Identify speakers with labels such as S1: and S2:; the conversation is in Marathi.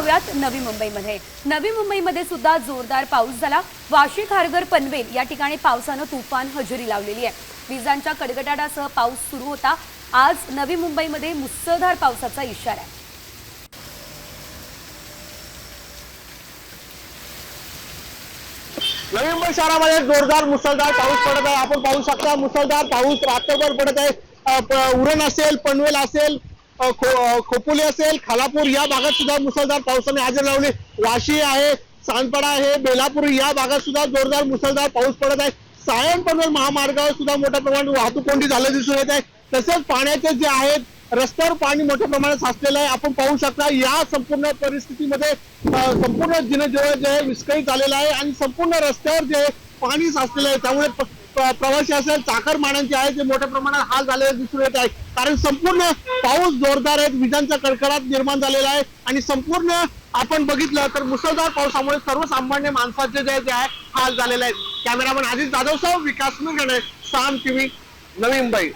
S1: जाऊयात नवी मुंबईमध्ये. नवी मुंबईमध्ये सुद्धा जोरदार पाऊस झाला. वाशी खारघर पनवेल या ठिकाणी पावसानं तुफान हजेरी लावलेली आहे. विजांच्या कडकडाटासह पाऊस सुरू होता. आज नवी मुंबईमध्ये मुसळधार पावसाचा इशारा आहे.
S2: नवी मुंबई शहरामध्ये जोरदार मुसळधार पाऊस पडत आहे. आपण पाहू शकता मुसळधार पाऊस रात्रभर पडत आहे. उरण असेल पनवेल असेल खो- अ, खोपोली असेल खालापूर या भागात सुद्धा मुसळधार पावसाने हजेरी लावली. वाशी आहे सांदपाडा आहे बेलापूर या भागात सुद्धा जोरदार मुसळधार पाऊस पडत आहे. सायन पनवेल महामार्गावर सुद्धा मोठ्या प्रमाणात वाहतूक कोंडी झालं दिसून येत आहे. तसेच पाण्याचे जे आहेत रस्त्यावर पाणी मोठ्या प्रमाणात साचलेलं आहे. आपण पाहू शकता या संपूर्ण परिस्थितीमध्ये संपूर्ण जनजीवन जे आहे विस्कळीत झालेलं आहे. आणि संपूर्ण रस्त्यावर जे आहे पाणी साचलेलं आहे त्यामुळे प्रवासी असेल चाकरमान्यांचे आहे ते मोठ्या प्रमाणात हाल झालेले दिसून येत आहे. कारण संपूर्ण पाऊस जोरदार आहे विजांचा कडकडाट निर्माण झालेला आहे आणि संपूर्ण आपण बघितलं तर मुसळधार पावसामुळे सर्वसामान्य माणसाचे जे जे आहे हाल झालेले आहेत. कॅमेरामॅन आदित्य जाधव साहेब विकास मिरगणे साम टीव्ही नवी मुंबई.